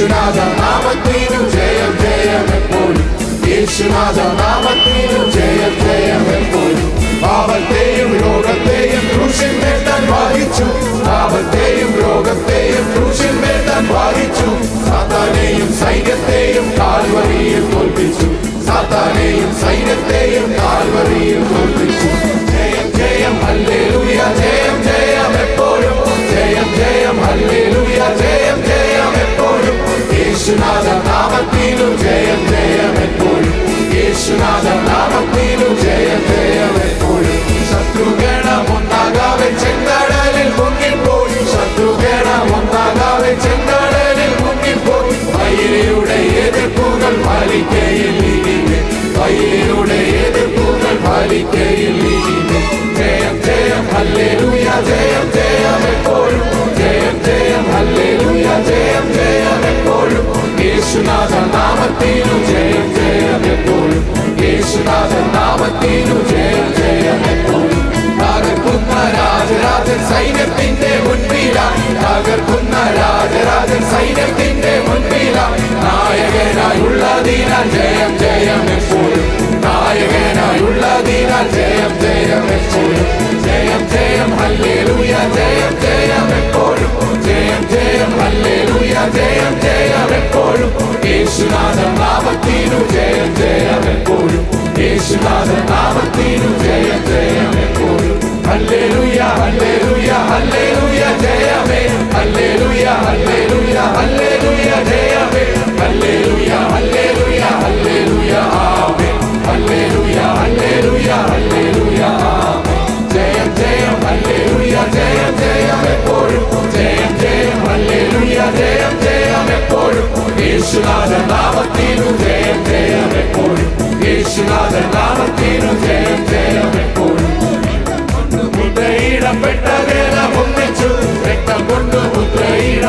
యేసునాథ నామ నీవు జయం జయం ఎప్పుడు? యేసునాథ నామ నీవు జయం. നാമത്തിലും ജയം ജയം എപ്പോഴും യേശുനാഥ നാമത്തിലും ജയം ജയം എപ്പോഴും ശത്രുഗണം ഒന്നാകാതെ ചെങ്കടലിൽ മുങ്ങിപ്പോയി ശത്രുഗണം ഒന്നാകാതെ ചെങ്കടലിൽ മുങ്ങിപ്പോയി വൈരയുടെ എതിർപ്പുകൾ പാലിക്കയിൽ വൈരയുടെ എതിർപ്പുകൾ പാലിക്കയിൽ I am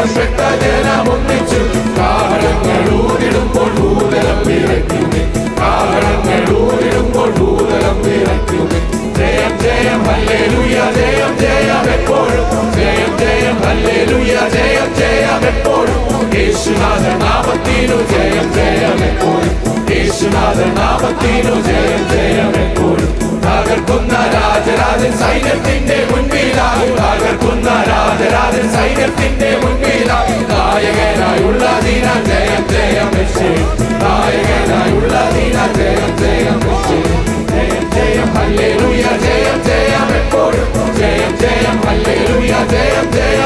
പാവപ്പെട്ട ജനമൊന്നിച്ചു കാഹളങ്ങൾ ഊതിടുമ്പോൾ ഭൂതലം വിറയ്ക്കുന്നു കാഹളങ്ങൾ ഊതിടുമ്പോൾ ഭൂതലം വിറയ്ക്കുന്നു ജയം ജയം ഹല്ലേലൂയ ജയം ജയം എപ്പോഴും ജയം ജയം ഹല്ലേലൂയ ജയം ജയം എപ്പോഴും യേശുനാഥ നാമത്തിനു ജയം ജയം എപ്പോഴും യേശുനാഥ നാമത്തിനു ജയം ജയം എപ്പോഴും തകർക്കുന്ന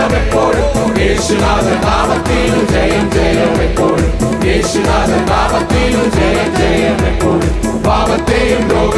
ജയം എപ്പോഴും യേശുനാഥ നാമത്തിലും ജയം ജയം എപ്പോഴും യേശുനാഥ നാമത്തിലും ജയം ജയം എപ്പോഴും പാപത്തെയും ലോക